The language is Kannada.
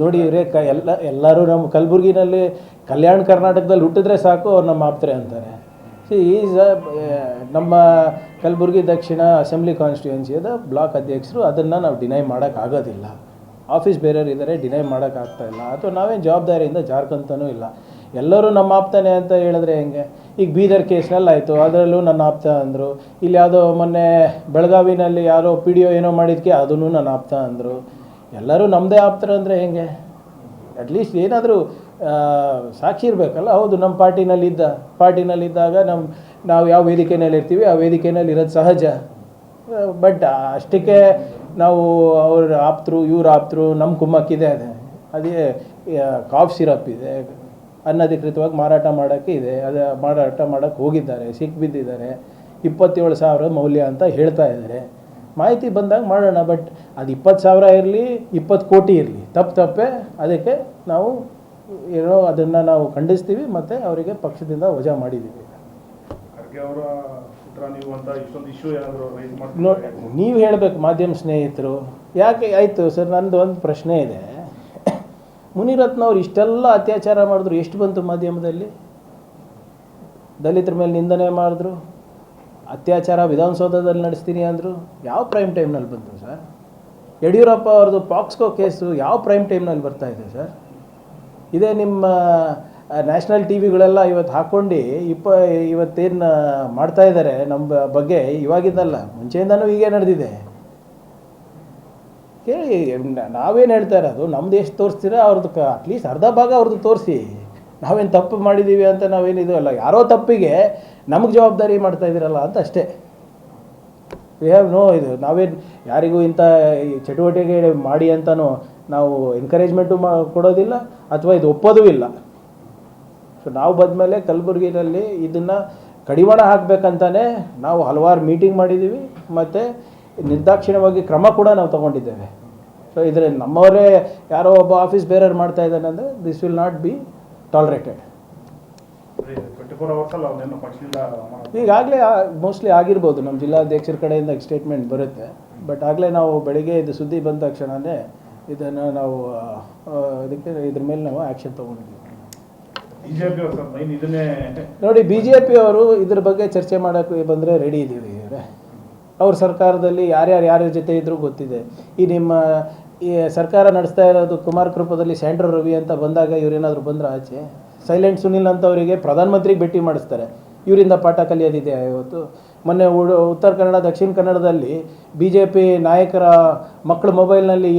ನೋಡಿ ಇವರೇ ಕ ಎಲ್ಲ ಎಲ್ಲರೂ ನಮ್ಮ ಕಲಬುರ್ಗಿನಲ್ಲಿ ಕಲ್ಯಾಣ ಕರ್ನಾಟಕದಲ್ಲಿ ಹುಟ್ಟಿದ್ರೆ ಸಾಕು ಅವ್ರು ನಮ್ಮ ಆಪ್ತರೆ ಅಂತಾರೆ. ಸಿ ಈಸ್ ನಮ್ಮ ಕಲಬುರ್ಗಿ ದಕ್ಷಿಣ ಅಸೆಂಬ್ಲಿ ಕಾನ್ಸ್ಟಿಟ್ಯೂನ್ಸಿಯದ ಬ್ಲಾಕ್ ಅಧ್ಯಕ್ಷರು ಅದನ್ನು ನಾವು ಡಿನೈ ಮಾಡೋಕ್ಕಾಗೋದಿಲ್ಲ. ಆಫೀಸ್ ಬೇರೆಯವ್ರು ಇದ್ದಾರೆ ಡಿನೈ ಮಾಡೋಕ್ಕಾಗ್ತಾ ಇಲ್ಲ. ಅಥವಾ ನಾವೇನು ಜವಾಬ್ದಾರಿಯಿಂದ ಜಾರ್ಕಂತನೂ ಇಲ್ಲ. ಎಲ್ಲರೂ ನಮ್ಮ ಆಪ್ತಾನೆ ಅಂತ ಹೇಳಿದ್ರೆ ಹೆಂಗೆ? ಈಗ ಬೀದರ್ ಕೇಸ್ನಲ್ಲಿ ಆಯಿತು ಅದರಲ್ಲೂ ನನ್ನ ಆಪ್ತ ಅಂದರು. ಇಲ್ಲಿ ಯಾವುದೋ ಮೊನ್ನೆ ಬೆಳಗಾವಿನಲ್ಲಿ ಯಾರೋ ಪಿ ಡಿ ಒ ಏನೋ ಮಾಡಿದ್ಕೆ ಅದನ್ನು ನನ್ನ ಆಪ್ತ ಅಂದರು. ಎಲ್ಲರೂ ನಮ್ಮದೇ ಆಪ್ತರು ಅಂದರೆ ಹೆಂಗೆ? ಅಟ್ಲೀಸ್ಟ್ ಏನಾದರೂ ಸಾಕ್ಷಿ ಇರಬೇಕಲ್ಲ? ಹೌದು ನಮ್ಮ ಪಾರ್ಟಿನಲ್ಲಿದ್ದ, ಪಾರ್ಟಿನಲ್ಲಿದ್ದಾಗ ನಮ್ಮ ನಾವು ಯಾವ ವೇದಿಕೆಯಲ್ಲಿ ಇರ್ತೀವಿ, ಆ ವೇದಿಕೆಯಲ್ಲಿ ಇರೋದು ಸಹಜ. ಬಟ್ ಅಷ್ಟಕ್ಕೆ ನಾವು ಅವ್ರ ಆಪ್ತರು ಇವ್ರ ಆಪ್ತರು ನಮ್ಮ ಕುಮ್ಮಕ್ಕಿದೆ ಅದೇ. ಅದೇ ಕಾಫ್ ಸಿರಪ್ ಇದೆ. ಅನಧಿಕೃತವಾಗಿ ಮಾರಾಟ ಮಾಡೋಕ್ಕೆ ಇದೆ. ಅದು, ಮಾರಾಟ ಮಾಡೋಕ್ಕೆ ಹೋಗಿದ್ದಾರೆ. ಸಿಕ್ಬಿದ್ದಿದ್ದಾರೆ. ಇಪ್ಪತ್ತೇಳು ಸಾವಿರ ಮೌಲ್ಯ ಅಂತ ಹೇಳ್ತಾ ಇದ್ದಾರೆ. ಮಾಹಿತಿ ಬಂದಾಗ ಮಾಡೋಣ ಬಟ್ ಅದು ಇಪ್ಪತ್ತು ಸಾವಿರ ಇರಲಿ ಇಪ್ಪತ್ತು ಕೋಟಿ ಇರಲಿ. ತಪ್ಪು ತಪ್ಪೇ ಅದಕ್ಕೆ ನಾವು ಏನೋ ಅದನ್ನು ನಾವು ಖಂಡಿಸ್ತೀವಿ ಮತ್ತು ಅವರಿಗೆ ಪಕ್ಷದಿಂದ ವಜಾ ಮಾಡಿದ್ದೀವಿ. ನೀವು ಹೇಳಬೇಕು ಮಾಧ್ಯಮ ಸ್ನೇಹಿತರು. ಯಾಕೆ ಆಯಿತು ಸರ್ ನಂದು ಒಂದು ಪ್ರಶ್ನೆ ಇದೆ. ಮುನಿರತ್ನ ಅವರು ಇಷ್ಟೆಲ್ಲ ಅತ್ಯಾಚಾರ ಮಾಡಿದ್ರು ಎಷ್ಟು ಬಂತು ಮಾಧ್ಯಮದಲ್ಲಿ? ದಲಿತರ ಮೇಲೆ ನಿಂದನೆ ಮಾಡಿದ್ರು. ಅತ್ಯಾಚಾರ ವಿಧಾನಸೌಧದಲ್ಲಿ ನಡೆಸ್ತೀನಿ ಅಂದರು ಯಾವ ಪ್ರೈಮ್ ಟೈಮ್ನಲ್ಲಿ ಬಂತು ಸರ್ ಯಡಿಯೂರಪ್ಪ ಅವ್ರದ್ದು ಪಾಕ್ಸ್ಕೋ ಕೇಸು ಯಾವ ಪ್ರೈಮ್ ಟೈಮ್ನಲ್ಲಿ ಬರ್ತಾ ಇದೆ ಸರ್ ಇದೇ ನಿಮ್ಮ ನ್ಯಾಷನಲ್ ಟಿ ವಿಗಳೆಲ್ಲ ಇವತ್ತು ಹಾಕ್ಕೊಂಡು ಇಪ್ಪ, ಇವತ್ತೇನು ಮಾಡ್ತಾ ಇದ್ದಾರೆ ನಮ್ಮ ಬಗ್ಗೆ ಇವಾಗಿದ್ದಲ್ಲ ಮುಂಚೆಯಿಂದನೂ ಹೀಗೆ ನಡೆದಿದೆ. ಕೇಳಿ, ನಾವೇನು ಹೇಳ್ತಾ ಇರೋದು? ನಮ್ದು ಎಷ್ಟು ತೋರಿಸ್ತೀರಾ ಅವ್ರದ್ದು ಅಟ್ಲೀಸ್ಟ್ ಅರ್ಧ ಭಾಗ ಅವ್ರದ್ದು ತೋರಿಸಿ. ನಾವೇನು ತಪ್ಪು ಮಾಡಿದ್ದೀವಿ ಅಂತ ನಾವೇನಿದು ಅಲ್ಲ. ಯಾರೋ ತಪ್ಪಿಗೆ ನಮಗೆ ಜವಾಬ್ದಾರಿ ಮಾಡ್ತಾ ಇದ್ದೀರಲ್ಲ ಅಂತ ಅಷ್ಟೇ. ವಿ ಹ್ಯಾವ್ ನೋ ಇದು. ನಾವೇನು ಯಾರಿಗೂ ಇಂಥ ಚಟುವಟಿಕೆ ಮಾಡಿ ಅಂತನೂ ನಾವು ಎನ್ಕರೇಜ್ಮೆಂಟು ಮಾ ಕೊಡೋದಿಲ್ಲ ಅಥವಾ ಇದು ಒಪ್ಪೋದೂ ಇಲ್ಲ. ಸೊ ನಾವು ಬಂದಮೇಲೆ ಕಲಬುರಗಿನಲ್ಲಿ ಇದನ್ನು ಕಡಿವಾಣ ಹಾಕಬೇಕಂತಾನೆ ನಾವು ಹಲವಾರು ಮೀಟಿಂಗ್ ಮಾಡಿದ್ದೀವಿ ಮತ್ತು ನಿರ್ದಾಕ್ಷಿಣ್ಯವಾಗಿ ಕ್ರಮ ಕೂಡ ನಾವು ತಗೊಂಡಿದ್ದೇವೆ. ಸೊ ಇದರಲ್ಲಿ ನಮ್ಮವರೇ ಯಾರೋ ಒಬ್ಬ ಆಫೀಸ್ ಬೇರೆಯವ್ರು ಮಾಡ್ತಾ ಇದ್ದಾನೆ ಅಂದರೆ this will not be tolerated. ಈಗಾಗಲೇ ಮೋಸ್ಟ್ಲಿ ಆಗಿರ್ಬೋದು ನಮ್ಮ ಜಿಲ್ಲಾಧ್ಯಕ್ಷರ ಕಡೆಯಿಂದ ಸ್ಟೇಟ್ಮೆಂಟ್ ಬರುತ್ತೆ ಬಟ್ ಆಗಲೇ ನಾವು ಬೆಳಿಗ್ಗೆ ಇದು ಸುದ್ದಿ ಬಂದ ತಕ್ಷಣವೇ ಇದನ್ನು ನಾವು ಇದಕ್ಕೆ ಇದ್ರ ಮೇಲೆ ನಾವು ಆ್ಯಕ್ಷನ್ ಇದನ್ನೇ ನೋಡಿ ಬಿ ಜೆ ಪಿ ಅವರು ಇದ್ರ ಬಗ್ಗೆ ಚರ್ಚೆ ಮಾಡೋಕ್ಕೆ ಬಂದರೆ ರೆಡಿ ಇದ್ದೀವಿ. ಅವ್ರ ಸರ್ಕಾರದಲ್ಲಿ ಯಾರ್ಯಾರು ಯಾರ್ಯಾರ ಜೊತೆ ಇದ್ರೂ ಗೊತ್ತಿದೆ ಈ ನಿಮ್ಮ ಈ ಸರ್ಕಾರ ನಡೆಸ್ತಾ ಇರೋದು ಕುಮಾರ್ ಕೃಪದಲ್ಲಿ ಸ್ಯಾಂಡ್ರೋ ರವಿ ಅಂತ ಬಂದಾಗ ಇವರೇನಾದರೂ ಬಂದ್ರೆ ಆಚೆ? ಸೈಲೆಂಟ್ ಸುನಿಲ್ ಅಂತ ಅವರಿಗೆ ಪ್ರಧಾನಮಂತ್ರಿಗೆ ಭೇಟಿ ಮಾಡಿಸ್ತಾರೆ. ಇವರಿಂದ ಪಾಠ ಕಲಿಯೋದಿದೆ ಇವತ್ತು. ಮೊನ್ನೆ ಉಡು, ಉತ್ತರ ಕನ್ನಡ, ದಕ್ಷಿಣ ಕನ್ನಡದಲ್ಲಿ ಬಿ ಜೆ ಪಿ ನಾಯಕರ ಮಕ್ಕಳ ಮೊಬೈಲ್ನಲ್ಲಿ